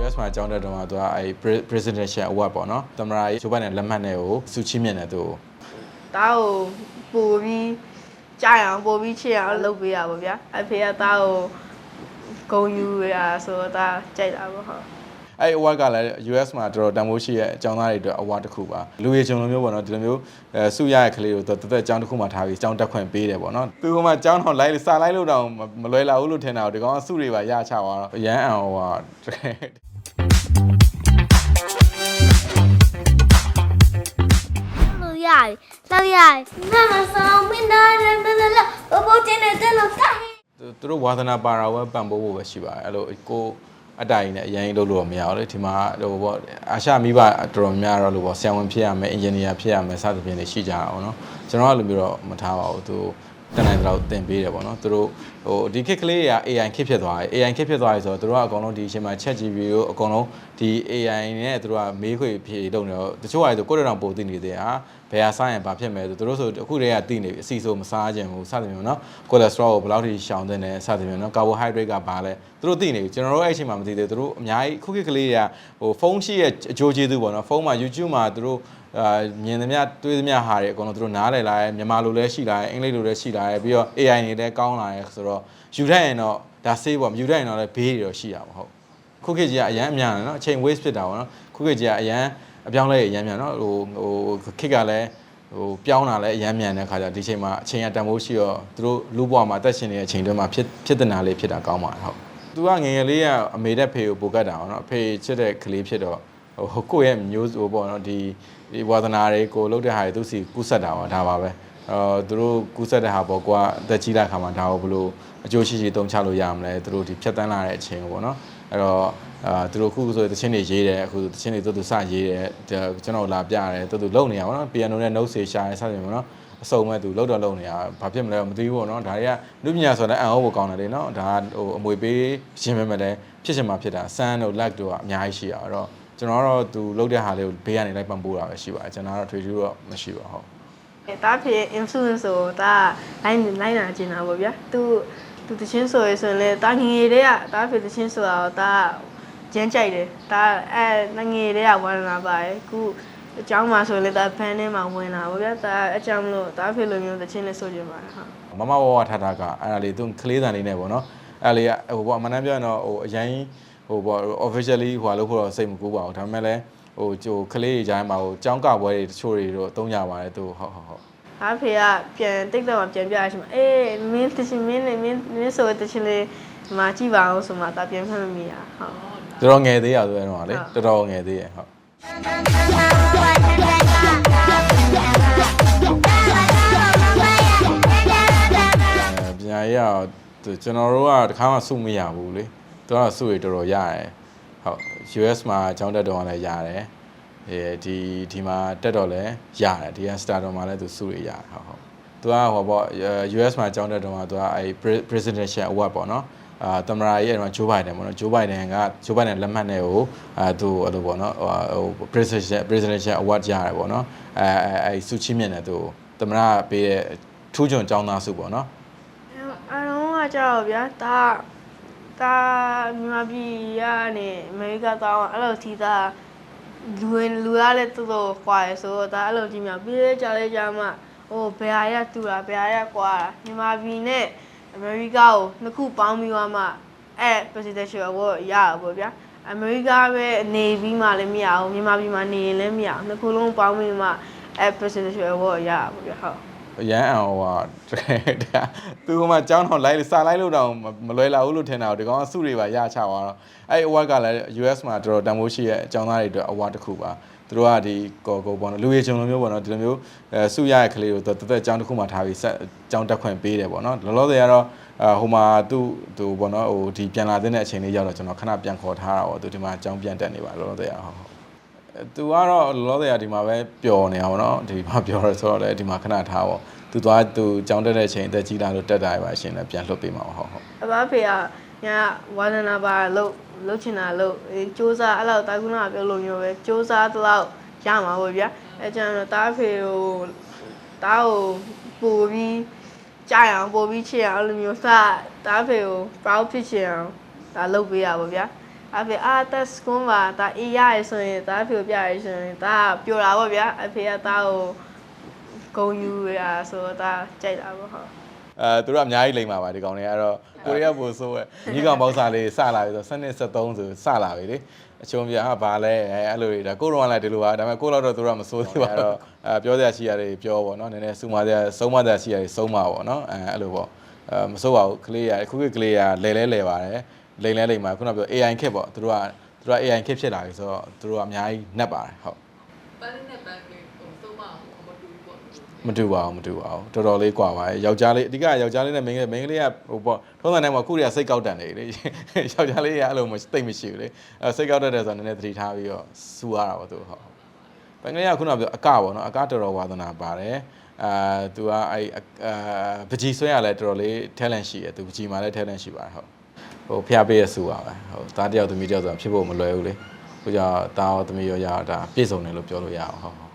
US မှာကျောင်းတက်တော့ကသူကအဲ presidential award ပေါ့နော်သမရာကြီးဂျိုးဘိုင်နဲ့လက်မှတ်နဲ့ကိုစုချီးမြှင့်တယ်သူကိုတားကိုပို့ပြီးကြာရအောင်ပို့ပြီးချစ်ရအောင်လုပ်ပေးရပါဗျာအဖေကတားကိုဂုံယူရဆိုတော့တားကြိုက်တာပေါ့ဟုတ်အဲ့ award ကလည်း US မှာတော်တော်တန်ဖိုးရှိရဲ့အကြောင်းသားတွေအတွက် award တစ်ခုပါလူရည်ချုံလိုမျိုးပေါ့နော်ဒီလိုမျိုးအဲစုရရဲ့ကလေးကိုတော်တော်အကြောင်းတစ်ခုမှထားပြီးအကြောင်းတက်ခွင့်ပေးတယ်ပေါ့နော်သူကမှအကြောင်းတော့လိုက်စာလိုက်လို့တော့မလွယ်လာဘူးလို့ထင်တာဒီကောင်ကစုတွေပါရချသွားတော့ရမ်းအောင်ဟိုဟာလို့ ရတယ်လောက်ရတယ်နာမဆောင်မင်းသားရန်တယ်လို့ဘဘချင်းနဲ့တက်လို့တာဟဲ့သူသူတို့ဝါသနာပါတာဝဲပံ့ပိုးဖို့ပဲရှိပါတယ်အဲ့လိုကိုအတိုင်နဲ့အရင်လုပ်လို့တော့မရဘူးလေဒီမှာဟိုပေါ့အာရှမိဘတော်တော်များများတော့လို့ပေါ့ဆရာဝန်ဖြစ်ရမယ်အင်ဂျင်နီယာဖြစ်ရမယ်စသဖြင့်တွေရှိကြတာပေါ့နော်ကျွန်တော်ကလိုမျိုးတော့မထားပါဘူးသူ တနိုင်တော့တင်ပေးတယ်ပေါ့နော်သူတို့ဟိုဒီခက်ကလေးတွေက AI ခက်ဖြစ်သွားတယ် AI ခက်ဖြစ်သွားပြီဆိုတော့သူတို့ကအကုန်လုံးဒီအချိန်မှာ ChatGPT ကိုအကုန်လုံးဒီ AI နဲ့သူတို့ကမေးခွေဖြေလုပ်နေတော့တချို့ဟာဆိုကိုယ့်တော်ပိုသိနေသေးတာဘယ်ဟာစားရင်ဘာဖြစ်မယ်ဆိုသူတို့ဆိုအခုတည်းကသိနေပြီအစီဆိုမစားခြင်းဘူးစသဖြင့်ပေါ့နော်ကိုလက်စထရောကိုဘယ်လောက်ထိရှောင်သင့်တယ်စသဖြင့်နော်ကာဘိုဟိုက်ဒရိတ်ကဘာလဲသူတို့သိနေပြီကျွန်တော်တို့အဲ့အချိန်မှာမသိသေးဘူးသူတို့အများကြီးခုခေတ်ကလေးတွေကဟိုဖုန်းရှိရဲ့အကျိုးကျေးဇူးပေါ့နော်ဖုန်းမှာ YouTube မှာသူတို့အာမြင်သမျှတွေးသမျှဟာတွေအကုန်လုံးသူတို့နားလည်လာရဲမြန်မာလိုလည်းရှိလာရဲအင်္ဂလိပ်လိုလည်းရှိလာရဲပြီးတော့ AI နေလည်းကောင်းလာရဲဆိုတော့ယူထက်ရင်တော့ဒါဆေးပေါ့မယူထက်ရင်တော့လည်းဘေးတွေတော့ရှိရမှာဟုတ်ခုခေတ်ကြီးကအရန်အများတယ်နော်အချိန် waste ဖြစ်တာပေါ့နော်ခုခေတ်ကြီးကအရန်အပြောင်းလဲအရန်မြန်နော်ဟိုဟိုခေတ်ကလည်းဟိုပြောင်းလာလဲအရန်မြန်တဲ့ခါကျဒီချိန်မှာအချိန်ကတန်ဖိုးရှိတော့သူတို့လူဘွားမှာအသက်ရှင်နေတဲ့အချိန်တွေမှာဖြစ်ဖြစ်တဲ့နာလေးဖြစ်တာကောင်းပါတယ်ဟုတ်သူကငယ်ငယ်လေးကအမေတဲ့ဖေကိုပိုကတ်တာပေါ့နော်အဖေချစ်တဲ့ကလေးဖြစ်တော့ ဟိုကိုယ့်ရဲ့မျိုးဟိုပေါ့နော်ဒီဒီဝါသနာတွေကိုလုပ်တဲ့ဟာတွေသူစီကူးဆက်တာပါဒါပါပဲအော်သူတို့ကူးဆက်တဲ့ဟာပေါ့ကွာအသက်ကြီးလာခါမှာဒါကိုဘယ်လိုအကျိုးရှိရှိသုံးချလို့ရမလဲသူတို့ဒီဖြတ်တန်းလာတဲ့အချိန်ကိုပေါ့နော်အဲ့တော့အာသူတို့ခုဆိုရင်တချင်းတွေရေးတယ်အခုတချင်းတွေသူတို့စရေးတယ်ဒါကျွန်တော်လာပြတယ်သူတို့လုံနေရပါတော့ပီယနိုနဲ့ note ဆေရှာတယ်စသဖြင့်ပေါ့နော်အစုံမဲ့သူလောက်တော့လုံနေရဘာဖြစ်မလဲမသိဘူးပေါ့နော်ဒါတွေကလူပညာဆိုတဲ့အံ့ဩဖို့ကောင်းတယ်လေနော်ဒါဟိုအမွေပေးရှင်းမဲ့မဲ့လဲဖြစ်ချင်မှဖြစ်တာစမ်းတို့ like တို့ကအများကြီးရှိရတော့ ကျွန်တော်ကတော့သူလုပ်တဲ့ဟာလေးကိုဘေးကနေလိုက်ပံ့ပိုးတာပဲရှိပါတယ်ကျွန်တော်ကတော့ထွေထူးတော့မရှိပါဟုတ်အဲတားဖြစ် influence ဆိုတာလိုင်းလိုင်းလာကျင်တာပေါ့ဗျာသူသူတချင်းဆိုရယ်ဆိုရင်လည်းတားငငယ်လေးကတားဖြစ်တချင်းဆိုတာတော့တားကျန်းကြိုက်တယ်ဒါအဲငငယ်လေးကဝင်လာပါတယ်ခုအကြောင်းမှာဆိုရင်လည်းဒါဖန်ထဲမှာဝင်လာပေါ့ဗျာဒါအကြောင်းမလို့ဒါဖေလိုမျိုးသချင်းလေးဆိုကြပါဟာမမဝဝထထကအဲ့ဒါလေးသူကလေးတန်လေးနဲ့ပေါ့နော်အဲ့ဒါလေးကဟိုပေါ့အမှန်တမ်းပြောရင်တော့ဟိုအရင် ဟိုပေါ့ officially ဟိုလို့ဖို့တော့စိတ်မကူပါဘူးဒါပေမဲ့လည်းဟိုဟိုကလေးကြီးကြားမှာဟိုចောင်းကပွဲတွေတချို့တွေတော့တုံးကြပါတယ်သူဟုတ်ဟုတ်ဟုတ်အားဖေကပြန်တိတ်တော့ပြန်ပြရရှိမှာအေးမင်းတချင်းမင်းနဲ့မင်းမင်းဆိုတချင်းလေးဒီမှာကြည့်ပါအောင်ဆိုမှတာပြန်ဖတ်မမိရဟုတ်တော်တော်ငယ်သေးရဆိုရင်တော့လေတော်တော်ငယ်သေးရဟုတ်အဲပညာရေးကသူကျွန်တော်တို့ကတခါမှစုမရဘူးလေ သူကစုရတော်တော်ရတယ်ဟုတ် US မှာအကြောင်းတက်တော့လည်းရတယ်အဲဒီဒီမှာတက်တော့လည်းရတယ်ဒီက star တော့မှာလည်းသူစုရရတယ်ဟုတ်ဟုတ်သူကဟောပေါ့ US မှာအကြောင်းတက်တော့မှာသူကအဲ presidential award ပေါ့နော်အာသမရာရဲ့အဲ့မှာဂျိုးဘိုင်ဒန်ပေါ့နော်ဂျိုးဘိုင်ဒန်ကဂျိုးဘိုင်ဒန်လက်မှတ်နဲ့ကိုအဲသူအဲ့လိုပေါ့နော်ဟို presidential presidential award ရတယ်ပေါ့နော်အဲအဲစုချီးမြှင့်တယ်သူသမရာပေးတဲ့ထူးချွန်ចောင်းသားစုပေါ့နော်အလုံးကကြောက်ဗျာဒါ ဒါမြန်မာပြည်ကနေအမေရိကတောင်းအဲ့လိုထီးသားလူဝင်လူရလည်းတော်တော်ခွာရဆိုတော့ဒါအဲ့လိုကြီးများပြီးလဲကြလဲကြမှာဟိုဘယ်ဟာရတူတာဘယ်ဟာရကွာတာမြန်မာပြည်နဲ့အမေရိကကိုနှစ်ခုပေါင်းပြီးသွားမှအဲ့ presidential award ရတာပေါ့ဗျာအမေရိကပဲနေပြီးမှလည်းမရအောင်မြန်မာပြည်မှာနေရင်လည်းမရအောင်နှစ်ခုလုံးပေါင်းပြီးမှအဲ့ presidential award ရတာပေါ့ဗျာဟုတ် အရန်အောင်ဟိုဟာဒါသူကမှကျောင်းတော်လိုက်စာလိုက်လို့တော့မလွယ်လာဘူးလို့ထင်တာဒီကောင်ကစုတွေပါရချသွားတော့အဲ့ award ကလည်း US မှာတော်တော်တန်ဖိုးရှိရဲ့အကြောင်းသားတွေအတွက် award တစ်ခုပါသူတို့ကဒီကောကိုပေါ့နော်လူရည်ချုံလိုမျိုးပေါ့နော်ဒီလိုမျိုးအဲစုရရဲ့ကလေးကိုတော်တော်အကြောင်းတစ်ခုမှထားပြီးဆက်အကြောင်းတက်ခွင့်ပေးတယ်ပေါ့နော်လောလောဆယ်ကတော့အဟိုမှာသူ့သူပေါ့နော်ဟိုဒီပြန်လာတဲ့အချိန်လေးရောက်တော့ကျွန်တော်ခဏပြန်ခေါ်ထားတာပေါ့သူဒီမှာအကြောင်းပြန်တက်နေပါလောလောဆယ်ဟုတ်ဟုတ် သူကတော့လောတယ်ကဒီမှာပဲပျော်နေတာပေါ့နော်ဒီမှာပျော်ရဆိုတော့လည်းဒီမှာခဏထားပေါ့သူသွားသူကြောင်းတက်တဲ့အချိန်အသက်ကြီးလာလို့တက်တာပဲရှင်လည်းပြန်လွတ်ပေးမှာဟုတ်ဟုတ်အဘဖေကညာဝါဒနာပါလို့လုတ်ချင်တာလို့စူးစမ်းအဲ့လောက်တာကုနာပြောလို့မျိုးပဲစူးစမ်းတလောက်ရမှာပေါ့ဗျာအဲ့ကျန်တော့တားဖေကိုတားကိုပို့ပြီးကြရအောင်ပို့ပြီးချစ်ရအောင်အဲ့လိုမျိုးစတားဖေကို proud ဖြစ်ချင်အောင်ဒါလုပ်ပေးရပါဗျာ အဖေအာတက်စကွန်မှာဒါအေးရရဆိုရင်ဒါဖေကိုပြရဆိုရင်ဒါပျော်တာပေါ့ဗျာအဖေကဒါကိုဂုံယူရဆိုတော့ဒါကြိုက်တာပေါ့ဟုတ်အဲသူတို့ကအများကြီးလိမ့်ပါပါဒီကောင်တွေကတော့ကိုရီးယားပို့ဆိုးရဲ့ညီကောင်ပေါက်စားလေးစလာပြီဆိုစနစ်73ဆိုစလာပြီလေအချုံပြဟာဘာလဲအဲအဲ့လိုတွေဒါကိုတော့လည်းဒီလိုပါဒါပေမဲ့ကိုတော့တော့သူတို့ကမစိုးသေးပါတော့အဲပြောစရာရှိရတယ်ပြောပေါ့နော်နည်းနည်းစူမစရာဆုံးမစရာရှိရတယ်ဆုံးမပေါ့နော်အဲအဲ့လိုပေါ့အဲမစိုးပါဘူးကလေးရခုခေတ်ကလေးရလဲလဲလဲပါတယ် လိမ့်လဲလိမ့်ပါခုနကပြော AI ခက်ပေါ့သူတို့ကသူတို့က AI ခက်ဖြစ်လာပြီဆိုတော့သူတို့ကအများကြီးနှက်ပါတယ်ဟုတ်ပန်းနဲ့ပန်းကလေးဟိုသုံးမအောင်မတူဘူးပေါ့မတူပါဘူးမတူပါဘူးတော်တော်လေးကွာပါရဲ့ယောက်ျားလေးအဓိကယောက်ျားလေးနဲ့မိန်းကလေးမိန်းကလေးကဟိုပေါ့ထုံးစံတိုင်းမှာခုတည်းကစိတ်ကောက်တန်နေလေယောက်ျားလေးကအဲ့လိုမသိမ့်မရှိဘူးလေအဲစိတ်ကောက်တတ်တယ်ဆိုတော့နည်းနည်းသတိထားပြီးတော့စူရတာပေါ့သူဟုတ်မိန်းကလေးကခုနကပြောအကပေါ့နော်အကတော်တော်ဝါသနာပါတယ်အာသူကအဲ့အာပကြီးဆွဲရလဲတော်တော်လေး talent ရှိတယ်သူပကြီးမှာလည်း talent ရှိပါတယ်ဟုတ် ဟိုဖျားပေးရစူပါပဲဟုတ်သားတယောက်သမီးတယောက်ဆိုတာဖြစ်ဖို့မလွယ်ဘူးလေခုကြောင့်သားရောသမီးရောရတာပြည့်စုံတယ်လို့ပြောလို့ရအောင်ဟုတ်